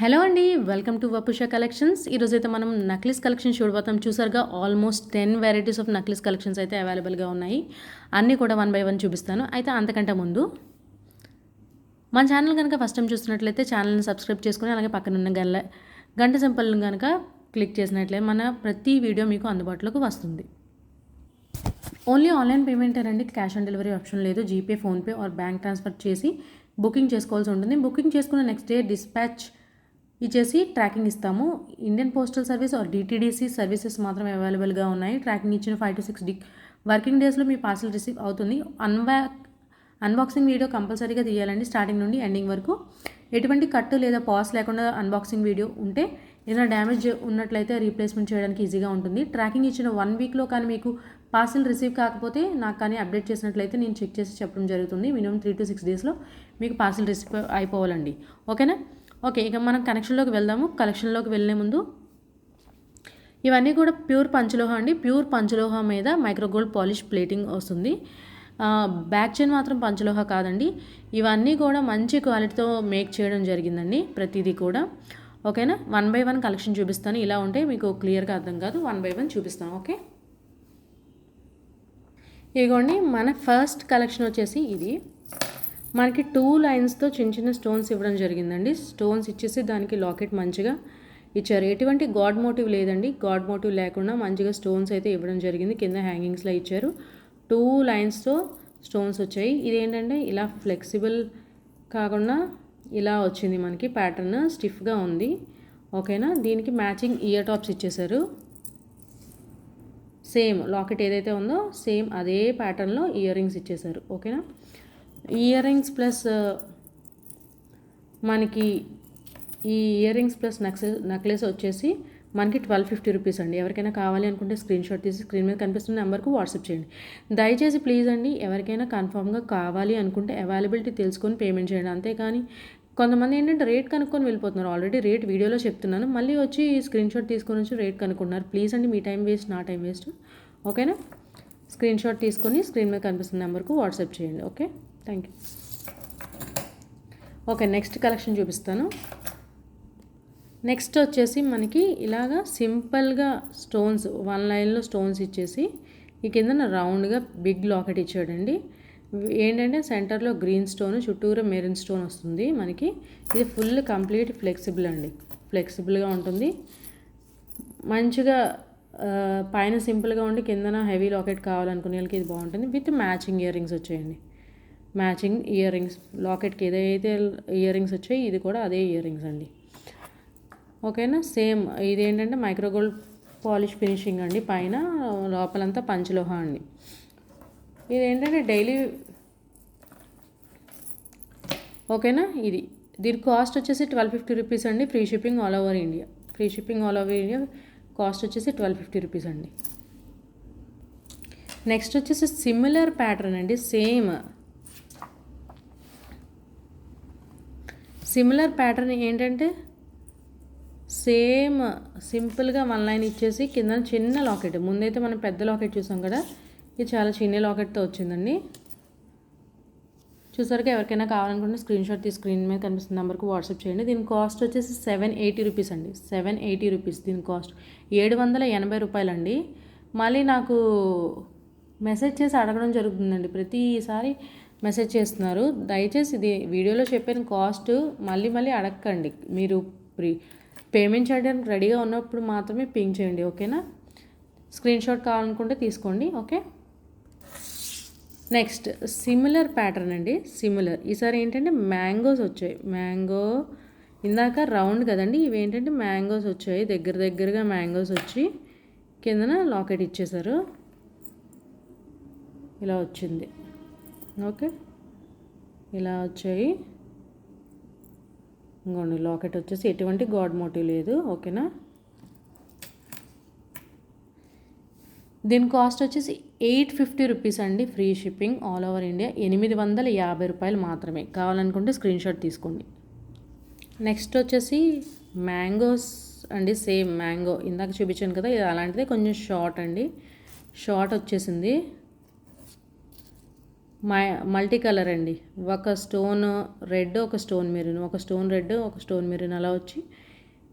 Hello అండి welcome to వపుష collections. ఈరోజు అయితే మనం నక్లిస్ కలెక్షన్ చూడబోతాం. చూసారుగా almost ten varieties of necklace collections అయితే అవైలబుల్గా ఉన్నాయి. అన్నీ కూడా వన్ బై వన్ చూపిస్తాను. అయితే అంతకంటే ముందు మన ఛానల్ కనుక ఫస్ట్ టైం చూస్తున్నట్లయితే ఛానల్ని సబ్స్క్రైబ్ చేసుకుని అలాగే పక్కన ఉన్న గల్ల గంట సింపల్ని కనుక క్లిక్ చేసినట్లయితే మన ప్రతి వీడియో మీకు అందుబాటులోకి వస్తుంది. ఓన్లీ ఆన్లైన్ పేమెంట్ అండి క్యాష్ ఆన్ డెలివరీ ఆప్షన్ లేదు. GPay PhonePe or bank transfer చేసి బుకింగ్ చేసుకోవాల్సి ఉంటుంది. బుకింగ్ చేసుకున్న నెక్స్ట్ డే డిస్పాచ్ ఇచ్చేసి ట్రాకింగ్ ఇస్తాము. Indian postal service or DTDC services మాత్రం అవైలబుల్గా ఉన్నాయి. ట్రాకింగ్ ఇచ్చిన ఫైవ్ టు సిక్స్ డి వర్కింగ్ డేస్లో మీ పార్సల్ రిసీవ్ అవుతుంది. అన్వా అన్బాక్సింగ్ వీడియో కంపల్సరీగా తీయాలండి స్టార్టింగ్ నుండి ఎండింగ్ వరకు. ఎటువంటి కట్టు లేదా పాస్ లేకుండా అన్బాక్సింగ్ వీడియో ఉంటే ఏదైనా డ్యామేజ్ ఉన్నట్లయితే రీప్లేస్మెంట్ చేయడానికి ఈజీగా ఉంటుంది. ట్రాకింగ్ ఇచ్చిన వన్ వీక్లో కానీ మీకు పార్సల్ రిసీవ్ కాకపోతే నాకు కానీ అప్డేట్ చేసినట్లయితే నేను చెక్ చేసి చెప్పడం జరుగుతుంది. మినిమం త్రీ టు సిక్స్ డేస్లో మీకు పార్సల్ రిసీవ్ అయిపోవాలండి. ఓకేనా ఓకే ఇక మనం కనెక్షన్లోకి వెళ్దాము. కలెక్షన్లోకి వెళ్ళే ముందు ఇవన్నీ కూడా ప్యూర్ పంచలోహ అండి. ప్యూర్ పంచలోహ మీద మైక్రోగోల్డ్ పాలిష్ ప్లేటింగ్ వస్తుంది. బ్యాక్ చైన్ మాత్రం పంచలోహ కాదండి. ఇవన్నీ కూడా మంచి క్వాలిటీతో మేక్ చేయడం జరిగిందండి ప్రతిదీ కూడా. ఓకేనా వన్ బై వన్ కలెక్షన్ చూపిస్తాను. ఇలా ఉంటే మీకు క్లియర్గా అర్థం కాదు. వన్ బై వన్ చూపిస్తాను. ఓకే ఇదిగోండి మన ఫస్ట్ కలెక్షన్ వచ్చేసి ఇది. మనకి టూ లైన్స్తో చిన్న చిన్న స్టోన్స్ ఇవ్వడం జరిగిందండి. స్టోన్స్ ఇచ్చేసి దానికి లాకెట్ మంచిగా ఇచ్చారు. ఎటువంటి గాడ్ మోటివ్ లేదండి. గాడ్ మోటివ్ లేకుండా మంచిగా స్టోన్స్ అయితే ఇవ్వడం జరిగింది. కింద హ్యాంగింగ్స్లో ఇచ్చారు. టూ లైన్స్తో స్టోన్స్ వచ్చాయి. ఇదేంటంటే ఇలా ఫ్లెక్సిబుల్ కాకుండా ఇలా వచ్చింది మనకి ప్యాటర్న్ స్టిఫ్గా ఉంది. ఓకేనా దీనికి మ్యాచింగ్ ఇయర్ టాప్స్ ఇచ్చేశారు. సేమ్ లాకెట్ ఏదైతే ఉందో సేమ్ అదే ప్యాటర్న్లో ఇయర్ రింగ్స్ ఇచ్చేశారు. ఓకేనా ఇయర్ రింగ్స్ ప్లస్ మనకి ఈ ఇయర్ రింగ్స్ ప్లస్ నక్సెస్ నెక్లెస్ వచ్చేసి మనకి ట్వెల్వ్ ఫిఫ్టీ రూపీస్ అండి. ఎవరికైనా కావాలి అనుకుంటే స్క్రీన్ షాట్ తీసి స్క్రీన్ మీద కనిపిస్తున్న నెంబర్కు వాట్సాప్ చేయండి. దయచేసి ప్లీజ్ అండి ఎవరికైనా కన్ఫామ్గా కావాలి అనుకుంటే అవైలబిలిటీ తెలుసుకొని పేమెంట్ చేయండి. అంతేకాని కొంతమంది ఏంటంటే రేట్ కనుక్కొని వెళ్ళిపోతున్నారు. ఆల్రెడీ రేట్ వీడియోలో చెప్తున్నాను. మళ్ళీ వచ్చి స్క్రీన్ షాట్ తీసుకొని వచ్చి రేట్ కనుక్కున్నారు. ప్లీజ్ అండి మీ టైం వేస్ట్ నా టైం వేస్ట్. ఓకేనా? స్క్రీన్ షాట్ తీసుకొని స్క్రీన్ మీద కనిపిస్తున్న నెంబర్కు వాట్సాప్ చేయండి. Okay? Thank you okay next collection చూపిస్తాను. నెక్స్ట్ వచ్చేసి మనకి ఇలాగా సింపుల్గా స్టోన్స్ వన్ లైన్లో స్టోన్స్ ఇచ్చేసి ఈ కింద రౌండ్గా బిగ్ లాకెట్ ఇచ్చాడండి. ఏంటంటే సెంటర్లో గ్రీన్ స్టోన్ చుట్టూరు మెరిన్ స్టోన్ వస్తుంది మనకి. ఇది ఫుల్ కంప్లీట్ ఫ్లెక్సిబుల్ అండి. ఫ్లెక్సిబుల్గా ఉంటుంది. మంచిగా పైన సింపుల్గా ఉండి కిందన హెవీ లాకెట్ కావాలనుకునే వాళ్ళకి ఇది బాగుంటుంది. విత్ మ్యాచింగ్ ఇయర్ రింగ్స్ వచ్చాయండి. మ్యాచింగ్ ఇయర్ రింగ్స్ లాకెట్కి ఏదైతే ఇయర్ రింగ్స్ వచ్చాయి ఇది కూడా అదే ఇయర్ రింగ్స్ అండి. ఓకేనా? సేమ్ ఇది ఏంటంటే మైక్రోగోల్డ్ పాలిష్ ఫినిషింగ్ అండి. పైన లోపలంతా పంచలోహ అండి. ఇది ఏంటంటే డైలీ ఓకేనా? ఇది. దీని కాస్ట్ వచ్చేసి ట్వెల్వ్ ఫిఫ్టీ రూపీస్ అండి. Free shipping all over India. Free shipping all over India cost వచ్చేసి ట్వెల్వ్ ఫిఫ్టీ రూపీస్ అండి. నెక్స్ట్ వచ్చేసి సిమిలర్ ప్యాటర్న్ అండి. సేమ్ సిమిలర్ ప్యాటర్న్ ఏంటంటే సేమ్ సింపుల్గా వన్ లైన్ ఇచ్చేసి కింద చిన్న లాకెట్ ముందైతే మనం పెద్ద లాకెట్ చూసాం కదా ఇది చాలా చిన్న లాకెట్తో వచ్చిందండి. చూసారుగా ఎవరికైనా కావాలనుకుంటే స్క్రీన్ షాట్ తీసి స్క్రీన్ మీద కనిపిస్తున్న నెంబర్కి వాట్సాప్ చేయండి. దీని కాస్ట్ వచ్చేసి సెవెన్ ఎయిటీ రూపీస్ అండి. సెవెన్ ఎయిటీ రూపీస్ దీని కాస్ట్ ఏడు వందల ఎనభై రూపాయలండి. మళ్ళీ నాకు మెసేజ్ చేసి అడగడం జరుగుతుందండి. ప్రతిసారి మెసేజ్ చేస్తున్నారు. దయచేసి ఇది వీడియోలో చెప్పిన కాస్ట్ మళ్ళీ మళ్ళీ అడగండి మీరు ప్రీ పేమెంట్ చేయడానికి రెడీగా ఉన్నప్పుడు మాత్రమే పింక్ చేయండి ఓకేనా? స్క్రీన్ షాట్ కావాలనుకుంటే తీసుకోండి ఓకే? నెక్స్ట్ సిమిలర్ ప్యాటర్న్ అండి. సిమిలర్. ఈసారి ఏంటంటే మ్యాంగోస్ వచ్చాయి. మ్యాంగో ఇందాక రౌండ్ కదండి. ఇవి ఏంటంటే మ్యాంగోస్ వచ్చాయి. దగ్గర దగ్గరగా మ్యాంగోస్ వచ్చి కిందన లాకెట్ ఇచ్చేసారు ఇలా వచ్చింది. ఓకే. ఇలా వచ్చాయి. ఇంకోండి లాకెట్ వచ్చేసి ఎటువంటి గాడ్ మోటివ్ లేదు ఓకేనా? దీని కాస్ట్ వచ్చేసి ఎయిట్ ఫిఫ్టీ రూపీస్ అండి free shipping all over India. ఎనిమిది వందల యాభై రూపాయలు మాత్రమే. కావాలనుకుంటే స్క్రీన్ షాట్ తీసుకోండి. నెక్స్ట్ వచ్చేసి మ్యాంగోస్ అండి సేమ్ మ్యాంగో. ఇందాక చూపించాను కదా ఇది అలాంటిదే కొంచెం షార్ట్ అండి. షార్ట్ వచ్చేసింది. మల్టీ కలర్ అండి. ఒక స్టోన్ రెడ్ ఒక స్టోన్ మెరూన్ ఒక స్టోన్ రెడ్ ఒక స్టోన్ మెరూన్ అలా వచ్చి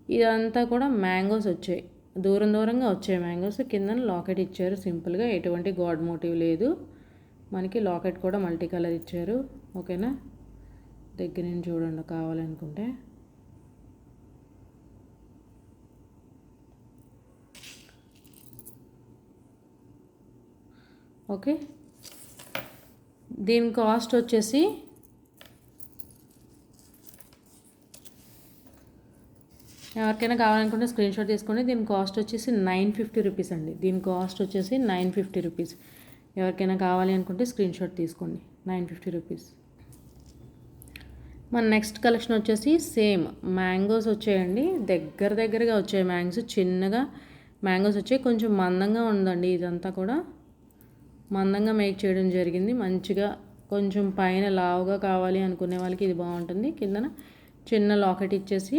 ఇదంతా కూడా మ్యాంగోస్ వచ్చాయి. దూరం దూరంగా వచ్చాయి మ్యాంగోస్ కింద లాకెట్ ఇచ్చారు. సింపుల్గా ఎటువంటి గాడ్ మోటివ్ లేదు. మనకి లాకెట్ కూడా మల్టీ కలర్ ఇచ్చారు. ఓకేనా? దగ్గర నుంచి చూడండి కావాలనుకుంటే. ఓకే? దీని కాస్ట్ వచ్చేసి ఎవరికైనా కావాలనుకుంటే స్క్రీన్ షాట్ తీసుకోండి. దీని కాస్ట్ వచ్చేసి నైన్ ఫిఫ్టీ రూపీస్ అండి. దీని కాస్ట్ వచ్చేసి నైన్ ఫిఫ్టీ రూపీస్ ఎవరికైనా కావాలి అనుకుంటే స్క్రీన్ షాట్ తీసుకోండి. నైన్ ఫిఫ్టీ రూపీస్ మన నెక్స్ట్ కలెక్షన్ వచ్చేసి సేమ్ మ్యాంగోస్ వచ్చాయండి. దగ్గర దగ్గరగా వచ్చాయి మ్యాంగోస్ చిన్నగా మ్యాంగోస్ వచ్చాయి. కొంచెం మందంగా ఉందండి ఇదంతా కూడా. మందంగా మేక్ చేయడం జరిగింది. మంచిగా కొంచెం పైన లావుగా కావాలి అనుకునే వాళ్ళకి ఇది బాగుంటుంది. కిందన చిన్న లాకెట్ ఇచ్చేసి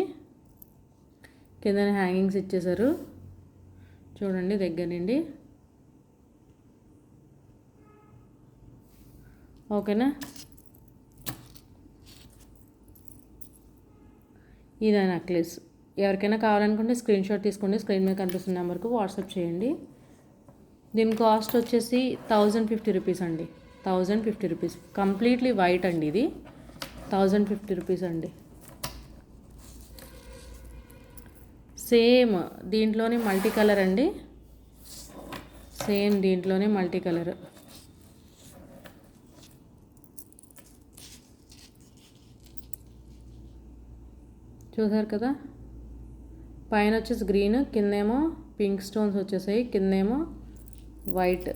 కిందన హ్యాంగింగ్స్ ఇచ్చేశారు. చూడండి దగ్గర నుండి. ఓకేనా? ఇదే నెక్లెస్. ఎవరికైనా కావాలనుకుంటే స్క్రీన్ షాట్ తీసుకోండి. స్క్రీన్ మీద కనిపిస్తున్న నెంబర్కు వాట్సాప్ చేయండి. దీని కాస్ట్ వచ్చేసి థౌజండ్ ఫిఫ్టీ రూపీస్ అండి. Thousand fifty rupees completely white అండి ఇది. థౌజండ్ ఫిఫ్టీ రూపీస్ అండి. సేమ్ దీంట్లోనే మల్టీ కలర్ అండి. సేమ్ దీంట్లోనే మల్టీ కలర్ చూసారు కదా? పైన వచ్చేసి గ్రీన్ కిందేమో పింక్ స్టోన్స్ వచ్చేసాయి. కిందేమో వైట్.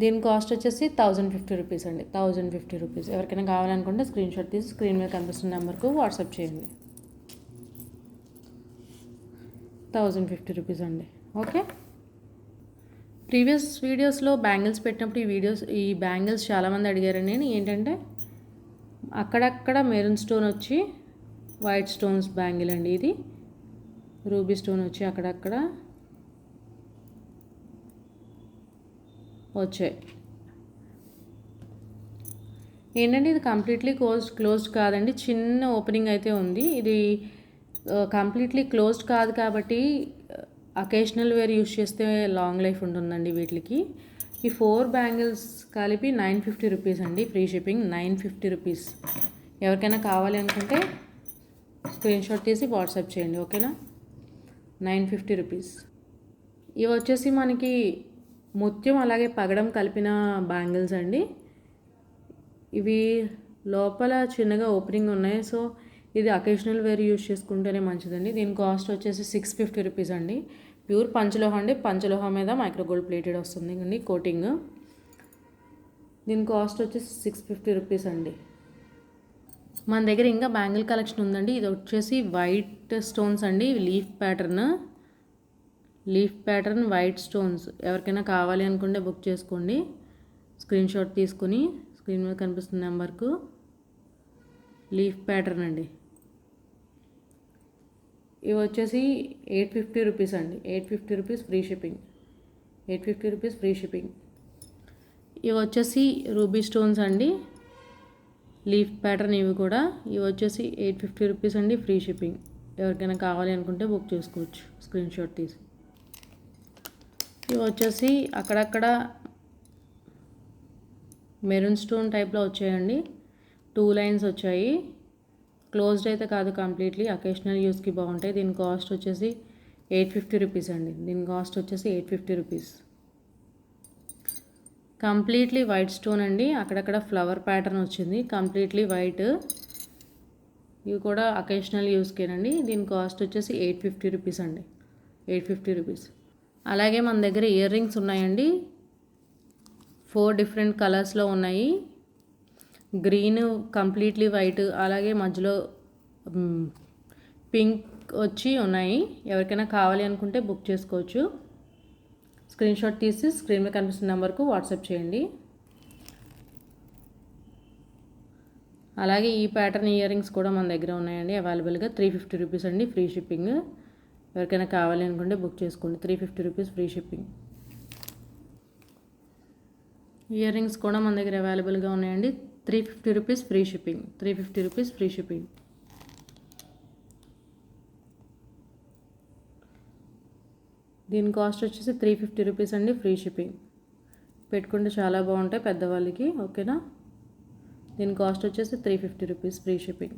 దీని కాస్ట్ వచ్చేసి థౌజండ్ ఫిఫ్టీ రూపీస్ అండి. Thousand fifty rupees. ఎవరికైనా కావాలనుకుంటే స్క్రీన్ షాట్ తీసి స్క్రీన్ మీద కనిపిస్తున్న నెంబర్కు వాట్సాప్ చేయండి. థౌజండ్ ఫిఫ్టీ రూపీస్ అండి. ఓకే? ప్రీవియస్ వీడియోస్లో బ్యాంగిల్స్ పెట్టినప్పుడు ఈ వీడియోస్ ఈ బ్యాంగిల్స్ చాలామంది అడిగారండి. నేను ఏంటంటే అక్కడక్కడ మెరూన్ స్టోన్ వచ్చి వైట్ స్టోన్స్ బ్యాంగిల్ అండి ఇది. రూబీ స్టోన్ వచ్చి అక్కడక్కడ వచ్చాయి. ఏంటంటే ఇది కంప్లీట్లీ క్లోజ్ క్లోజ్డ్ కాదండి. చిన్న ఓపెనింగ్ అయితే ఉంది. ఇది కంప్లీట్లీ క్లోజ్డ్ కాదు కాబట్టి అకేషనల్ వేర్ యూస్ చేస్తే లాంగ్ లైఫ్ ఉంటుందండి వీటికి. ఈ ఫోర్ బ్యాంగిల్స్ కలిపి నైన్ ఫిఫ్టీ రూపీస్ అండి free shipping nine fifty rupees ఎవరికైనా కావాలి అనుకుంటే స్క్రీన్షాట్ తీసి వాట్సాప్ చేయండి ఓకేనా? Nine fifty rupees. ఇవి వచ్చేసి మనకి ముత్యం అలాగే పగడం కలిపిన బ్యాంగిల్స్ అండి. ఇవి లోపల చిన్నగా ఓపెనింగ్ ఉన్నాయి. సో ఇది అకేషనల్ వేర్ యూజ్ చేసుకుంటేనే మంచిదండి. దీని కాస్ట్ వచ్చేసి సిక్స్ ఫిఫ్టీ రూపీస్ అండి. ప్యూర్ పంచలోహ అండి. పంచలోహ మీద మైక్రోగోల్డ్ ప్లేటెడ్ వస్తుంది అండి కోటింగ్. దీని కాస్ట్ వచ్చేసి సిక్స్ ఫిఫ్టీ రూపీస్ అండి. మన దగ్గర ఇంకా బ్యాంగిల్ కలెక్షన్ ఉందండి. ఇది వచ్చేసి వైట్ స్టోన్స్ అండి. Leaf pattern. Leaf pattern white stones. ఎవరికైనా కావాలి అనుకుంటే బుక్ చేసుకోండి. స్క్రీన్ షాట్ తీసుకుని స్క్రీన్ మీద కనిపిస్తున్న నెంబర్కు లీఫ్ ప్యాటర్న్ అండి. ఇవి వచ్చేసి ఎయిట్ ఫిఫ్టీ రూపీస్ అండి. Eight fifty rupees free shipping. Eight fifty rupees free shipping. ఇవి వచ్చేసి రూబీ స్టోన్స్ అండి. లీఫ్ ప్యాటర్న్ ఇవి కూడా. ఇవి వచ్చేసి ఎయిట్ ఫిఫ్టీ రూపీస్ అండి ఫ్రీ షిప్పింగ్. ఎవరికైనా కావాలి అనుకుంటే బుక్ చేసుకోవచ్చు స్క్రీన్ షాట్ తీసి. ఇవి వచ్చేసి అక్కడక్కడ మెరూన్ స్టోన్ టైప్లో వచ్చాయండి. టూ లైన్స్ వచ్చాయి. క్లోజ్డ్ అయితే కాదు కంప్లీట్లీ అకేషనల్ యూస్కి బాగుంటాయి. దీని కాస్ట్ వచ్చేసి ఎయిట్ ఫిఫ్టీ రూపీస్ అండి. దీని కాస్ట్ వచ్చేసి eight fifty rupees. Completely white stone అండి. అక్కడక్కడ ఫ్లవర్ ప్యాటర్న్ వచ్చింది. Completely white. ఇవి కూడా అకేషనల్ యూస్కేనండి దీని కాస్ట్ వచ్చేసి ఎయిట్ ఫిఫ్టీ రూపీస్ అండి. Eight fifty rupees. అలాగే మన దగ్గర ఇయర్ రింగ్స్ ఉన్నాయండి. ఫోర్ డిఫరెంట్ కలర్స్లో ఉన్నాయి. గ్రీన్ కంప్లీట్లీ వైట్ అలాగే మధ్యలో పింక్ వచ్చి ఉన్నాయి. ఎవరికైనా కావాలి అనుకుంటే బుక్ చేసుకోవచ్చు. స్క్రీన్ షాట్ తీసి స్క్రీన్ మీద కనిపిస్తున్న నెంబర్కు వాట్సాప్ చేయండి. అలాగే ఈ ప్యాటర్న్ ఇయర్ రింగ్స్ కూడా మన దగ్గర ఉన్నాయండి. అవైలబుల్గా త్రీ ఫిఫ్టీ రూపీస్ అండి ఫ్రీ షిప్పింగ్. ఎవరికైనా కావాలి అనుకుంటే బుక్ చేసుకోండి. Three fifty rupees free shipping. Ear rings కూడా మన దగ్గర అవైలబుల్గా ఉన్నాయండి. Three fifty rupees free shipping. Three fifty rupees free shipping. దీని కాస్ట్ వచ్చేసి త్రీ ఫిఫ్టీ రూపీస్ అండి ఫ్రీ షిప్పింగ్ పెట్టుకుంటే చాలా బాగుంటాయి పెద్దవాళ్ళకి ఓకేనా? దీని కాస్ట్ వచ్చేసి three fifty rupees free shipping